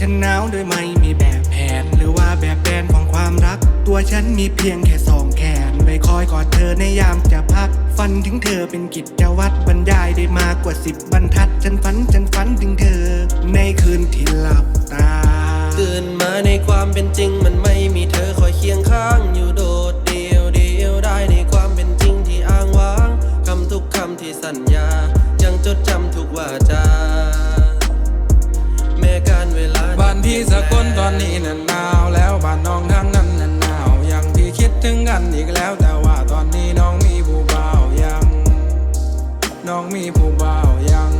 ฉันหนาวโดยไม่มีแบบแผน หรือว่าแบบแผนของความรัก ตัวฉันมีเพียงแค่สองแขนไว้คอยกอดเธอในยามจะพัก ฝันถึงเธอเป็นกิจวัตรบรรยายได้มากกว่าสิบบรรทัด ฉันฝันฉันฝันถึงเธอ ในคืนที่หลับตา ตื่นมาในความเป็นจริงมันไม่ นนี้น่นหนาวแล้วบ้านน้องทั้งนั้นน่นหนาวยังพี่คิดถึงกันอีกแล้วแต่ว่าตอนนี้น้องมีผู้บ่าวยัง น้องมีผู้บ่าวยัง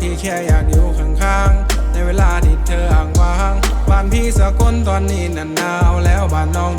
พี่แค่อยากอยู่ข้างๆในเวลาที่เธออ่างว้างบ้านพี่สกลตอนนี้น่นหนาวแล้วบ้านน้อง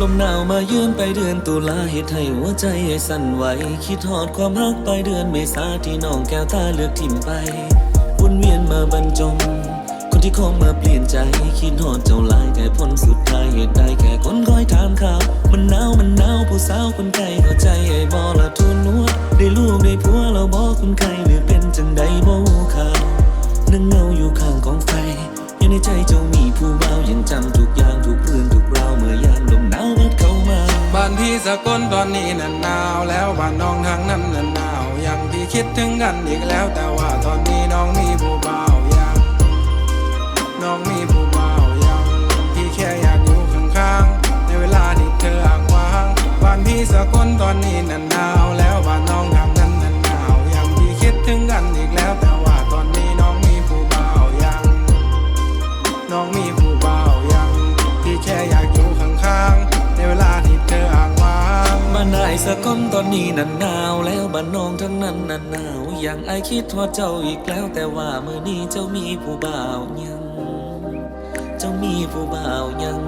ลมหนาวมายืนไปเดือนตุลาเหตุให้หัวใจสั่นไหว คิดหอดความรักไปเดือนเมษาที่น้องแก้วตาเลือกทิมไปวนเวียนมาบรรจง คนที่เข้ามาเปลี่ยนใจ คิดหอดเจ้าลายแต่ผลสุดท้ายเหตุใดแค่คนคอยถามข่าว มันหนาวมันหนาวผู้สาวคนไกลเข้าใจไอ้บอละทุนนัวได้ลูกได้ผัวเราบอกคนไกลหรือเป็นจังใดบ่ข่าวนั่งเงาอยู่ข้างกองไฟอยู่ในใจเจ้ามีผู้เบายังจำทุก บ้านพี่สกลตอนนี้น่ะหนาว แล้วบ้านน้องทางนั้นน่ะหนาว ยังพี่คิดถึงกันอีกแล้ว แต่ว่าตอนนี้น้องมีผู้บ่าวยังน้องมีผู้บ่าวยังพี่แค่อยากอยู่ข้างๆในเวลาที่เธออ่างว่างบ้านพี่สกลตอนนี้น่ะหนาวแล้วบ้านน้องทางนั้นน่ะหนาว ยังพี่คิดถึงกันอีกแล้วแต่ว่าตอนนี้น้องมีผู้บ่าวยังน้องมี สะก้อนตอนนี้นันหนาวแล้วบ้านน้องทั้งนั้นนันหนาวอย่างไอคิดว่าเจ้าอีกแล้วแต่ว่ามือนี้เจ้ามีผู้บ่าวยัง เจ้ามีผู้บ่าวยัง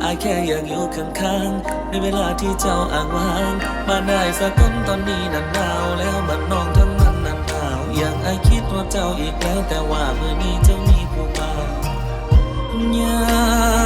ไอแค่อยากอยู่ข้างๆในเวลาที่เจ้าอ่างว่างบ้านนายสะก้อนตอนนี้นันหนาวแล้วบ้านน้องทั้งนั้นนันหนาวอย่างไอคิดว่าเจ้าอีกแล้วแต่ว่ามือนี้เจ้ามีผู้บ่าวยัง